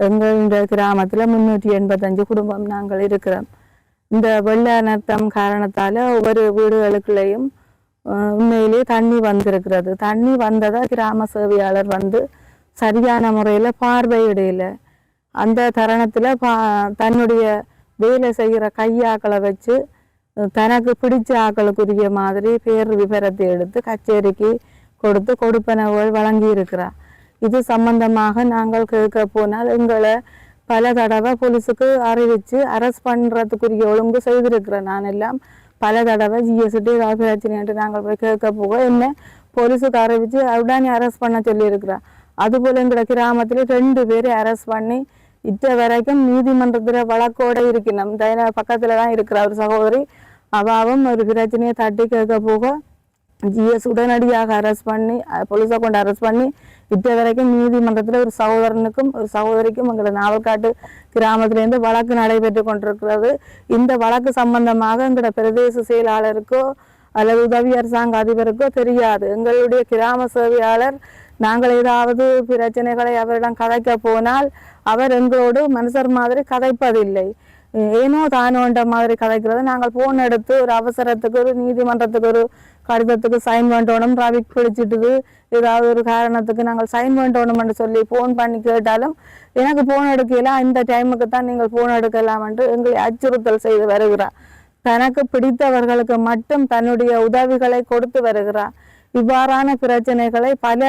எங்கள் இந்த கிராமத்தில் முன்னூற்றி எண்பத்தஞ்சு குடும்பம் நாங்கள் இருக்கிறோம். இந்த வெள்ள அனர்த்தம் காரணத்தால் ஒவ்வொரு வீடுகளுக்குள்ளேயும் உண்மையிலேயே தண்ணி வந்திருக்கிறது. தண்ணி வந்ததை கிராம சேவையாளர் வந்து சரியான முறையில் பார்வையிடையில அந்த தருணத்தில் பா தன்னுடைய வேலை செய்கிற கையாக்களை வச்சு தனக்கு பிடிச்ச ஆக்களுக்குரிய மாதிரி பேர் விவரத்தை எடுத்து கச்சேரிக்கு கொடுத்து கொடுப்பனவுகள் வழங்கி இருக்கிறார் இது சம்பந்தமாக நாங்கள் கேட்க போனால் எங்களை பல தடவை போலீஸுக்கு அறிவித்து அரெஸ்ட் பண்ணுறதுக்குரிய ஒழுங்கு செய்திருக்கிறேன் நான் எல்லாம் பல தடவை ஜிஎஸ்டி ஏதாவது பிரச்சனைன்ட்டு நாங்கள் போய் கேட்க போக என்ன போலீஸுக்கு அறிவித்து உடனே அரெஸ்ட் பண்ண சொல்லியிருக்கிறேன் அதுபோல் எங்களோட கிராமத்தில் ரெண்டு பேரை அரெஸ்ட் பண்ணி இத்த வரைக்கும் நீதிமன்றத்தில் வழக்கோட இருக்கணும். இந்த பக்கத்தில் தான் இருக்கிற ஒரு சகோதரி அவாவும் ஒரு பிரச்சனையை தட்டி கேட்க போக ஜிஎஸ் உடனடியாக அரெஸ்ட் பண்ணி போலீஸாக கொண்டு அரெஸ்ட் பண்ணி இப்போ வரைக்கும் நீதிமன்றத்தில் ஒரு சகோதரனுக்கும் ஒரு சகோதரிக்கும் எங்களோட நாவல்காட்டு கிராமத்திலேருந்து வழக்கு நடைபெற்று கொண்டிருக்கிறது. இந்த வழக்கு சம்பந்தமாக எங்களோட பிரதேச செயலாளருக்கோ அல்லது உதவி அரசாங்க அதிபருக்கோ தெரியாது. எங்களுடைய கிராம சேவையாளர் நாங்கள் ஏதாவது பிரச்சனைகளை அவரிடம் கதைக்க போனால் அவர் எங்களோடு மனுஷர் மாதிரி கதைப்பதில்லை. ஏனோ தானோன்ற மாதிரி கதைக்கிறது. நாங்கள் போன் எடுத்து ஒரு அவசரத்துக்கு ஒரு நீதிமன்றத்துக்கு ஒரு கடிதத்துக்கு சைன் பண்ணணும் ரவிக் பிடிச்சிட்டுது. ஏதாவது ஒரு காரணத்துக்கு நாங்கள் சைன் பண்ணணும்னு சொல்லி ஃபோன் பண்ணி கேட்டாலும் எனக்கு ஃபோன் எடுக்கல இந்த டைமுக்கு தான் நீங்கள் ஃபோன் எடுக்கலாம் என்று எங்களை அச்சுறுத்தல் செய்து வருகிறார். தனக்கு பிடித்தவர்களுக்கு மட்டும் தன்னுடைய உதவிகளை கொடுத்து வருகிறார். இவ்வாறான பிரச்சனைகளை பல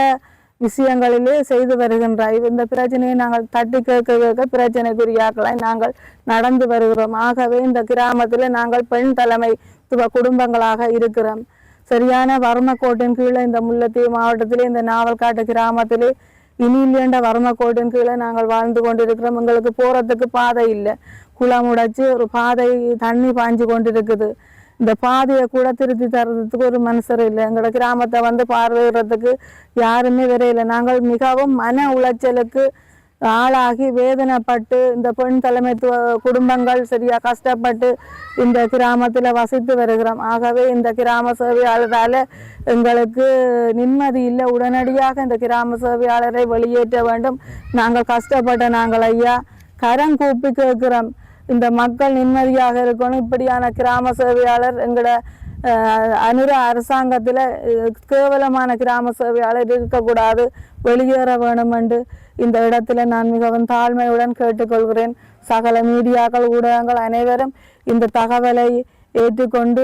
விஷயங்களிலே செய்து வருகின்றார். இந்த பிரச்சனையை நாங்கள் தட்டி கேட்க கேட்க பிரச்சனைக்குரியாக்களை நாங்கள் நடந்து வருகிறோம். ஆகவே இந்த கிராமத்தில் நாங்கள் பெண் தலைமைத்துவ குடும்பங்களாக இருக்கிறோம். சரியான வறுமக்கோட்டின் கீழே இந்த முல்லைத்தீவு மாவட்டத்திலே இந்த நாவல்காட்டு கிராமத்திலே இல்லேண்ட வறுமக்கோட்டின் கீழே நாங்கள் வாழ்ந்து கொண்டிருக்கிறோம். எங்களுக்கு போகிறதுக்கு பாதை இல்லை. குளம் உடைச்சி ஒரு பாதை தண்ணி பாஞ்சு கொண்டிருக்குது. இந்த பாதையை கூட திருத்தி தர்றதுக்கு ஒரு மனுஷர் இல்லை. எங்களோட கிராமத்தை வந்து பார்வையிடுறதுக்கு யாருமே வரையில்லை நாங்கள் மிகவும் மன உளைச்சலுக்கு ஆளாகி வேதனைப்பட்டு இந்த பெண் தலைமைத்துவ குடும்பங்கள் சரியாக கஷ்டப்பட்டு இந்த கிராமத்தில் வசித்து வருகிறோம். ஆகவே இந்த கிராம சேவையாளரால் எங்களுக்கு நிம்மதி இல்லை. உடனடியாக இந்த கிராம சேவையாளரை வெளியேற்ற வேண்டும். நாங்கள் கஷ்டப்பட்ட நாங்கள் ஐயா கரம் கூப்பி கேட்கிறோம். இந்த மக்கள் நிம்மதியாக இருக்கணும். இப்படியான கிராம சேவையாளர் எங்களோட அனுர அரசாங்கத்தில் கேவலமான கிராம சேவையாளர் இருக்கக்கூடாது. வெளியேற வேணும் என்று இந்த இடத்துல நான் மிகவும் தாழ்மையுடன் கேட்டுக்கொள்கிறேன். சகல மீடியாக்கள் ஊடகங்கள் அனைவரும் இந்த தகவலை ஏற்றுக்கொண்டு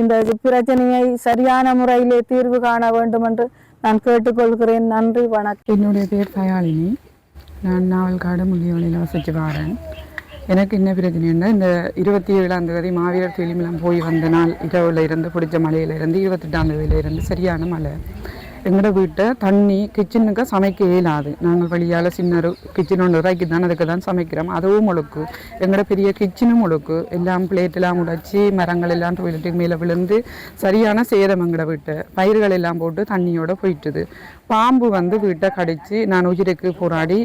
இந்த பிரச்சனையை சரியான முறையிலே தீர்வு காண வேண்டும் என்று நான் கேட்டுக்கொள்கிறேன். நன்றி வணக்கம். என்னுடைய பேர் தயாளினி நான் நாவல்காடு முள்ளியோலையில் வசித்து வாரேன். எனக்கு என்ன பிரச்சனைன்னா இந்த இருபத்தி ஏழாம் தேதி மாவீரர் திருமணம் போய் வந்த நாள் இரவுல இருந்து பிடிச்ச மலையிலிருந்து இருபத்தெட்டாம் தேதியிலிருந்து சரியான மழை. எங்களோட வீட்டை தண்ணி கிச்சனுக்கு சமைக்க இயலாது நாங்கள் வழியால் சின்ன கிச்சன் ஒன்று ரூபாய்க்கு தான் அதுக்கு தான் சமைக்கிறோம். அதுவும் முழுக்கு. எங்களோட பெரிய கிச்சனும் முழுக்கு. எல்லாம் பிளேட்டெல்லாம் உடைச்சி மரங்கள் எல்லாம் டொய்லெட்டுக்கு மேலே விழுந்து சரியான சேதம் எங்களோட வீட்டை. பயிர்கள் எல்லாம் போட்டு தண்ணியோட போயிட்டுது. பாம்பு வந்து வீட்டை கடித்து நான் உயிருக்கு போராடி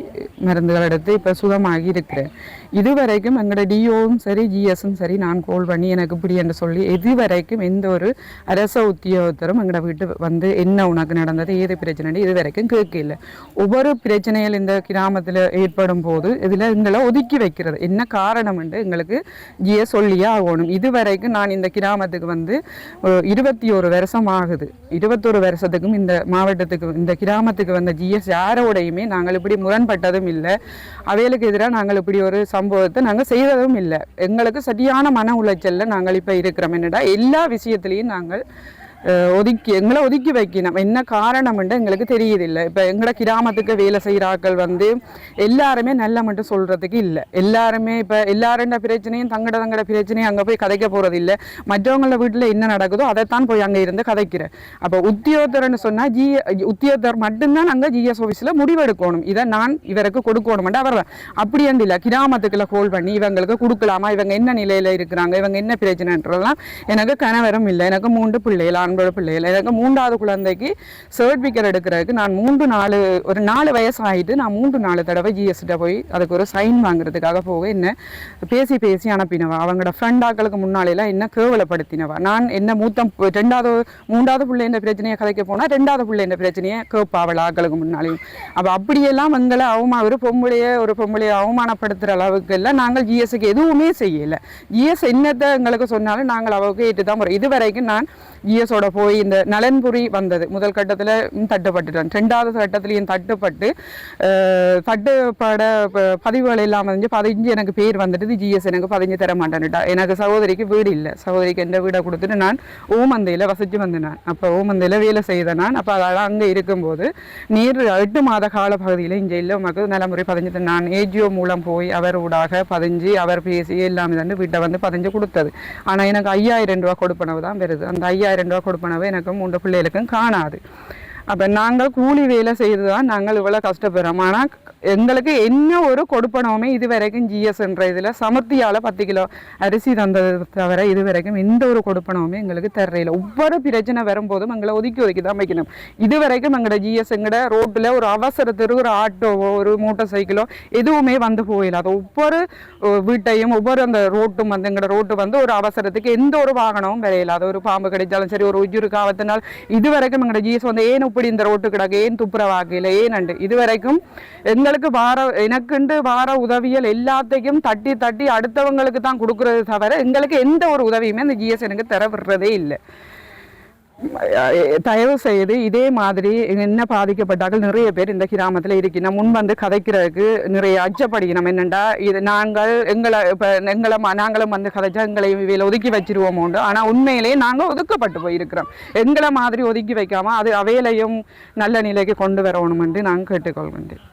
மருந்துகள் எடுத்து இப்போ சுகமாகி இருக்கிறேன். இதுவரைக்கும் எங்களோட டிஓவும் சரி ஜிஎஸும் சரி நான் கோல் பண்ணி எனக்கு இப்படி என்று சொல்லி இதுவரைக்கும் எந்த ஒரு அரச உத்தியோகத்தரும் எங்களோட வீட்டு வந்து என்ன உனக்கு நடந்தது. ஏது பிரச்சனை இது வரைக்கும் கேட்கல. ஒவ்வொரு பிரச்சனைகள் இந்த கிராமத்தில் ஏற்படும் போது இதில் எங்களை ஒதுக்கி வைக்கிறது. என்ன காரணம் என்று எங்களுக்கு ஜிஎஸ் சொல்லியே ஆகணும். இதுவரைக்கும் நான் இந்த கிராமத்துக்கு வந்து இருபத்தி ஒரு வருஷம் ஆகுது இருபத்தொரு வருஷத்துக்கும் இந்த மாவட்டத்துக்கு இந்த கிராமத்துக்கு வந்த ஜிஎஸ் யாரோடையுமே நாங்கள் இப்படி முரண்பட்டதும் இல்லை. அவைகளுக்கு எதிராக நாங்கள் இப்படி ஒரு சம்பவத்தை நாங்கள் செய்ததும் இல்லை. எங்களுக்கு சரியான மன உளைச்சலில் நாங்கள் இப்போ இருக்கிறோம். என்னடா எல்லா விஷயத்துலையும் நாங்கள் ஒதுக்கி எங்களை ஒதுக்கி வைக்கணும். என்ன காரணம்ன்ட்டு எங்களுக்கு தெரியுதில்லை. இப்போ எங்களோட கிராமத்துக்கு வேலை செய்கிறாக்கள் வந்து எல்லாருமே நல்ல மட்டும் சொல்கிறதுக்கு இல்லை. எல்லாருமே இப்போ எல்லாரோட பிரச்சனையும் தங்கட தங்கட பிரச்சனையும் அங்கே போய் கதைக்க போகிறது இல்லை மற்றவங்கள வீட்டில் என்ன நடக்குதோ அதைத்தான் போய் அங்கே இருந்து கதைக்கிறேன் அப்போ உத்தியோகத்தர்னு சொன்னால் ஜி உத்தியோகத்தர் மட்டும்தான் அங்கே ஜிஎஸ் ஆஃபீஸில் முடிவெடுக்கணும். இதை நான் இவருக்கு கொடுக்கணும்ட்டு அவர் அப்படி என்று இல்லை. கிராமத்துக்குள்ள கோல் பண்ணி இவங்களுக்கு கொடுக்கலாமா? இவங்க என்ன நிலையில் இருக்கிறாங்க? இவங்க என்ன பிரச்சனைன்றதெல்லாம் எனக்கு கணவரும் இல்லை. எனக்கு மூன்று பிள்ளைகள். அன்போட பிள்ளைகள். எனக்கு மூன்றாவது குழந்தைக்கு சர்டிஃபிகேட் எடுக்கிறதுக்கு நான் மூன்று நாலு ஒரு நாலு வயசு ஆகிட்டு நான் மூன்று நாலு தடவை ஜிஎஸ்கிட்ட போய் அதுக்கு ஒரு சைன் வாங்குறதுக்காக போக என்ன பேசி பேசி அனுப்பினவா. அவங்களோட ஃப்ரெண்டாக்களுக்கு முன்னாலேலாம் என்ன கேவலப்படுத்தினவா. நான் என்ன மூத்த ரெண்டாவது மூன்றாவது பிள்ளைன்ற பிரச்சனையை கதைக்க போனால் ரெண்டாவது பிள்ளைன்ற பிரச்சனையை கேட்பாவள ஆக்களுக்கு முன்னாலேயும். அப்போ அப்படியெல்லாம் எங்களை அவமா ஒரு பொம்பளைய ஒரு பொம்பளையை அவமானப்படுத்துகிற அளவுக்கு எல்லாம் நாங்கள் ஜிஎஸ்க்கு எதுவுமே செய்யலை. ஜிஎஸ் என்னத்தை எங்களுக்கு சொன்னாலும் நாங்கள் அவருக்கு ஏற்று தான் போகிறோம் இதுவரைக்கும் நான் ஜிஎஸோட போய் இந்த நலன்புரி வந்தது. முதல் கட்டத்தில் தட்டுப்பட்டுட்டான் ரெண்டாவது கட்டத்துலையும் தட்டுப்பட்டு தட்டுப்பட ப- பதிவுகள் இல்லாமல் வந்து பதிஞ்சு எனக்கு பேர் வந்துட்டு ஜிஎஸ் எனக்கு பதிஞ்சு தர மாட்டேன்னுட்டா. எனக்கு சகோதரிக்கு வீடு இல்லை. சகோதரிக்கு எந்த வீடை கொடுத்துட்டு நான் ஓமந்தையில் வசித்து வந்தேன் அப்போ ஓமந்தையில் வேலை செய்த நான். அப்போ அதெல்லாம் அங்கே இருக்கும்போது நீர் எட்டு மாத கால பகுதியில் இங்கே இல்லை உமக்கு நலமுறை பதிஞ்சு நான் ஏஜிஓ மூலம் போய் அவர் ஊடாக பதிஞ்சு அவர் பேசி எல்லாமே வந்து வீட்டை வந்து பதிஞ்சு கொடுத்தது. ஆனால் எனக்கு ஐயாயிரம் ரூபா கொடுப்பனவு தான் வருது. அந்த ஐயாயிரம் ரூபா கொடுப்பனவை எனக்கும் மூன்று பிள்ளைகளுக்கும் காணாது. அப்போ நாங்கள் கூலி வேலை செய்து தான் நாங்கள் இவ்வளோ கஷ்டப்படுறோம். ஆனால் எங்களுக்கு என்ன ஒரு கொடுப்பனவுமே இது வரைக்கும் ஜிஎஸ்ன்ற இதில் சமர்த்தியால் பத்து கிலோ அரிசி தந்தது தவிர இது வரைக்கும் எந்த ஒரு கொடுப்பனவுமே எங்களுக்கு தர்றையில் ஒவ்வொரு பிரச்சனை வரும்போதும் எங்களை ஒதுக்கி ஒதுக்கி தான் வைக்கணும். இது வரைக்கும் எங்களோட ஜிஎஸ் எங்களோட ரோட்டில் ஒரு அவசரத்துக்கு ஒரு ஆட்டோவோ ஒரு மோட்டார் சைக்கிளோ எதுவுமே வந்து போயிடாது ஒவ்வொரு வீட்டையும் ஒவ்வொரு அந்த ரோட்டும் வந்து எங்களோட ரோட்டு வந்து ஒரு அவசரத்துக்கு எந்த ஒரு வாகனமும் வரையிலாது ஒரு பாம்பு கிடைச்சாலும் சரி ஒரு உயிருக்கு காவத்தினால் இது வரைக்கும் எங்களோட ஜிஎஸ் வந்து ஏன் இப்படி இந்த ரோட்டு கிடக்கு? ஏன் துப்புர ஏன் அண்டு இது வரைக்கும் எங்களுக்கு வார எனக்குண்டு வார உதவியல் எல்லாத்தையும் தட்டி தட்டி அடுத்தவங்களுக்கு தான் கொடுக்குறது தவிர எங்களுக்கு எந்த ஒரு உதவியுமே அந்த ஜிஎஸ் எனக்கு தர விடுறதே இல்லை. தயவு செய்து இதே மாதிரி என்ன பாதிக்கப்பட்டார்கள்? நிறைய பேர் இந்த கிராமத்தில் இருக்கணும் முன் வந்து கதைக்கிறதுக்கு நிறைய அச்சப்படுகிறோம் என்னண்டா? இது நாங்கள் எங்களை இப்போ எங்களை ம- நாங்களும் வந்து கதைச்சா எங்களை இவையில் ஒதுக்கி வச்சிருவோமோண்டு. ஆனால் உண்மையிலேயே நாங்கள் ஒதுக்கப்பட்டு போயிருக்கிறோம். எங்களை மாதிரி ஒதுக்கி வைக்காம அது அவையிலையும் நல்ல நிலைக்கு கொண்டு வரணுமென்று நான் கேட்டுக்கொள்கின்றேன்.